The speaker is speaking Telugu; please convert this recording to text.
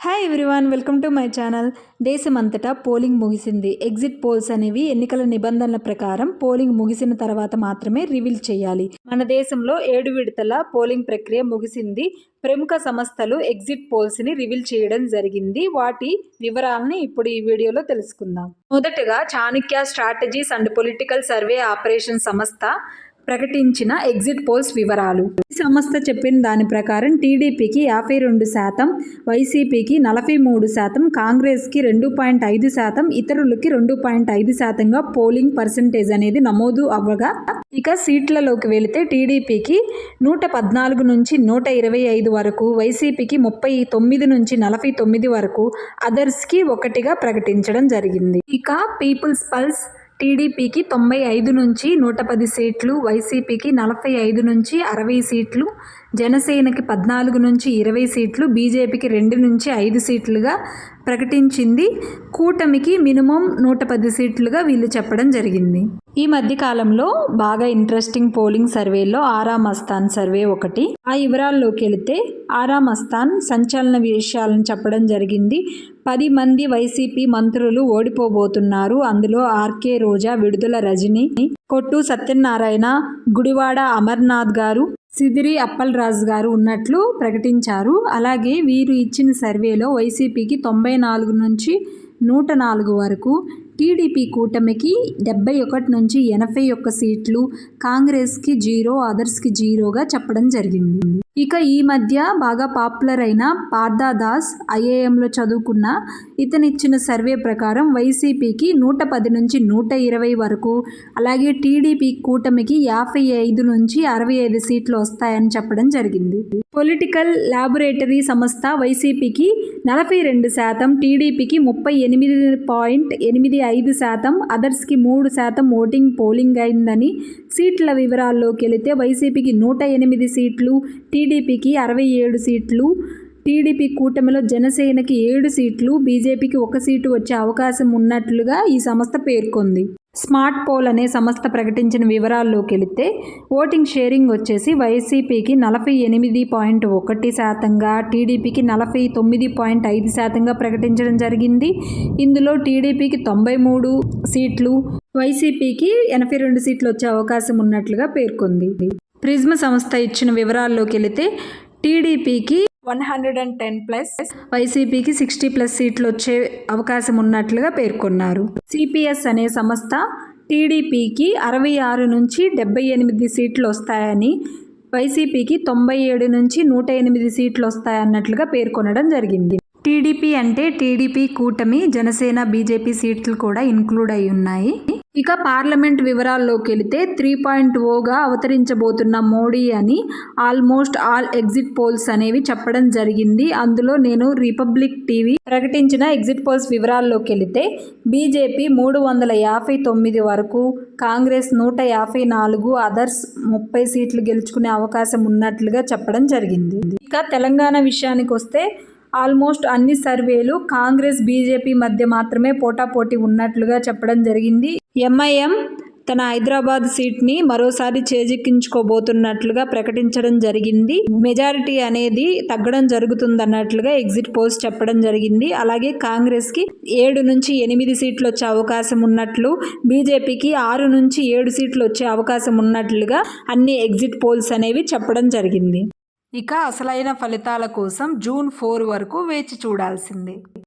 Hi everyone welcome to my channel దేశమంతటా పోలింగ్ ముగిసింది. ఎగ్జిట్ పోల్స్ అనేవి ఎన్నికల నిబంధనల ప్రకారం పోలింగ్ ముగిసిన తర్వాత మాత్రమే రివీల్ చేయాలి. మన దేశంలో ఏడు విడతల పోలింగ్ ప్రక్రియ ముగిసింది. ప్రముఖ సంస్థలు ఎగ్జిట్ పోల్స్ని రివీల్ చేయడం జరిగింది. వాటి వివరాలని ఇప్పుడు ఈ వీడియోలో తెలుసుకుందాం. మొదటగా Chanakya strategies and political survey operation సంస్థ ప్రకటించిన ఎగ్జిట్ పోల్స్ వివరాలు. ఈ సంస్థ చెప్పిన దాని ప్రకారం టీడీపీకి యాభై రెండు శాతం వైసీపీకి నలభై మూడు శాతం కాంగ్రెస్కి రెండు పాయింట్ ఐదు శాతం ఇతరులకి రెండు పాయింట్ ఐదు శాతంగా పోలింగ్ పర్సంటేజ్ అనేది నమోదు అవ్వగా ఇక సీట్లలోకి వెళితే టీడీపీకి నూట పద్నాలుగు నుంచి నూట ఇరవై ఐదు వరకు వైసీపీకి ముప్పై తొమ్మిది నుంచి నలభై తొమ్మిది వరకు అదర్స్కి ఒకటిగా ప్రకటించడం జరిగింది. ఇక పీపుల్స్ పల్స్ టీడీపీకి తొంభై ఐదు నుంచి నూట పది సీట్లు వైసీపీకి నలభై ఐదు నుంచి అరవై సీట్లు జనసేనకి పద్నాలుగు నుంచి ఇరవై సీట్లు బీజేపీకి రెండు నుంచి ఐదు సీట్లుగా ప్రకటించింది. కూటమికి మినిమం నూట పది సీట్లుగా వీళ్ళు చెప్పడం జరిగింది. ఈ మధ్య కాలంలో బాగా ఇంట్రెస్టింగ్ పోలింగ్ సర్వేలో ఆరామ్ అస్థాన్ సర్వే ఒకటి. ఆ వివరాల్లోకి వెళితే ఆరామ్ అస్థాన్ సంచలన విషయాలను చెప్పడం జరిగింది. పది మంది వైసీపీ మంత్రులు ఓడిపోబోతున్నారు. అందులో ఆర్కే రోజా విడుదల రజని కొట్టు సత్యనారాయణ గుడివాడ అమర్నాథ్ గారు సిదిరి అప్పలరాజు గారు ఉన్నట్లు ప్రకటించారు. అలాగే వీరు ఇచ్చిన సర్వేలో వైసీపీకి తొంభై నాలుగు నుంచి నూట నాలుగు వరకు టీడీపీ కూటమికి డెబ్బై ఒకటి నుంచి ఎనభై ఒక్క సీట్లు కాంగ్రెస్కి జీరో అదర్స్కి జీరోగా చెప్పడం జరిగింది. ఇక ఈ మధ్య బాగా పాపులర్ అయిన పార్థదాస్ ఐఏఎంలో చదువుకున్న ఇతనిచ్చిన సర్వే ప్రకారం వైసీపీకి నూట పది నుంచి నూట ఇరవై వరకు అలాగే టీడీపీ కూటమికి యాభై ఐదు నుంచి అరవై ఐదు సీట్లు వస్తాయని చెప్పడం జరిగింది. పొలిటికల్ ల్యాబొరేటరీ సంస్థ వైసీపీకి నలభై రెండు శాతం టీడీపీకి ముప్పై ఎనిమిది పాయింట్ ఎనిమిది ఐదు శాతం అదర్స్కి మూడు శాతం ఓటింగ్ పోలింగ్ అయిందని సీట్ల వివరాల్లోకి వెళితే వైసీపీకి నూట ఎనిమిది సీట్లు టీ టీడీపీకి అరవై ఏడు సీట్లు టీడీపీ కూటమిలో జనసేనకి ఏడు సీట్లు బీజేపీకి ఒక సీటు వచ్చే అవకాశం ఉన్నట్లుగా ఈ సంస్థ పేర్కొంది. స్మార్ట్ పోల్ అనే సంస్థ ప్రకటించిన వివరాల్లోకి వెళితే ఓటింగ్ షేరింగ్ వచ్చేసి వైసీపీకి నలభై ఎనిమిది పాయింట్ ఒకటి శాతంగా టీడీపీకి నలభై తొమ్మిది పాయింట్ ఐదు శాతంగా ప్రకటించడం జరిగింది. ఇందులో టీడీపీకి తొంభై మూడు సీట్లు వైసీపీకి ఎనభై రెండు సీట్లు వచ్చే అవకాశం ఉన్నట్లుగా పేర్కొంది. ప్రిజ్మ సంస్థ ఇచ్చిన వివరాల్లోకి వెళితే టీడీపీకి one hundred and ten plus వైసీపీకి సిక్స్టీ ప్లస్ సీట్లు వచ్చే అవకాశం ఉన్నట్లుగా పేర్కొన్నారు. సిపిఎస్ అనే సంస్థ టీడీపీకి అరవై ఆరు నుంచి డెబ్బై ఎనిమిది సీట్లు వస్తాయని వైసీపీకి తొంభై ఏడు నుంచి నూట ఎనిమిది సీట్లు వస్తాయన్నట్లుగా పేర్కొనడం జరిగింది. టీడీపీ అంటే టీడీపీ కూటమి జనసేన బీజేపీ సీట్లు కూడా ఇన్క్లూడ్ అయి ఉన్నాయి. ఇక పార్లమెంట్ వివరాల్లోకి వెళితే త్రీ పాయింట్ ఓగా అవతరించబోతున్న మోడీ అని ఆల్మోస్ట్ ఆల్ ఎగ్జిట్ పోల్స్ అనేవి చెప్పడం జరిగింది. అందులో నేను రిపబ్లిక్ టీవీ ప్రకటించిన ఎగ్జిట్ పోల్స్ వివరాల్లోకి వెళితే బీజేపీ మూడు వందల యాభై తొమ్మిది వరకు కాంగ్రెస్ నూట యాభై నాలుగు అదర్స్ ముప్పై సీట్లు గెలుచుకునే అవకాశం ఉన్నట్లుగా చెప్పడం జరిగింది. ఇక తెలంగాణ విషయానికి వస్తే ఆల్మోస్ట్ అన్ని సర్వేలు కాంగ్రెస్ బీజేపీ మధ్య మాత్రమే పోటాపోటీ ఉన్నట్లుగా చెప్పడం జరిగింది. ఎంఐఎం తన హైదరాబాద్ సీట్ని మరోసారి చేజిక్కించుకోబోతున్నట్లుగా ప్రకటించడం జరిగింది. మెజారిటీ అనేది తగ్గడం జరుగుతుందన్నట్లుగా ఎగ్జిట్ పోల్స్ చెప్పడం జరిగింది. అలాగే కాంగ్రెస్కి ఏడు నుంచి ఎనిమిది సీట్లు వచ్చే అవకాశం ఉన్నట్లు బీజేపీకి ఆరు నుంచి ఏడు సీట్లు వచ్చే అవకాశం ఉన్నట్లుగా అన్ని ఎగ్జిట్ పోల్స్ అనేవి చెప్పడం జరిగింది. ఇక అసలైన ఫలితాల కోసం జూన్ ఫోర్ వరకు వేచి చూడాల్సిందే.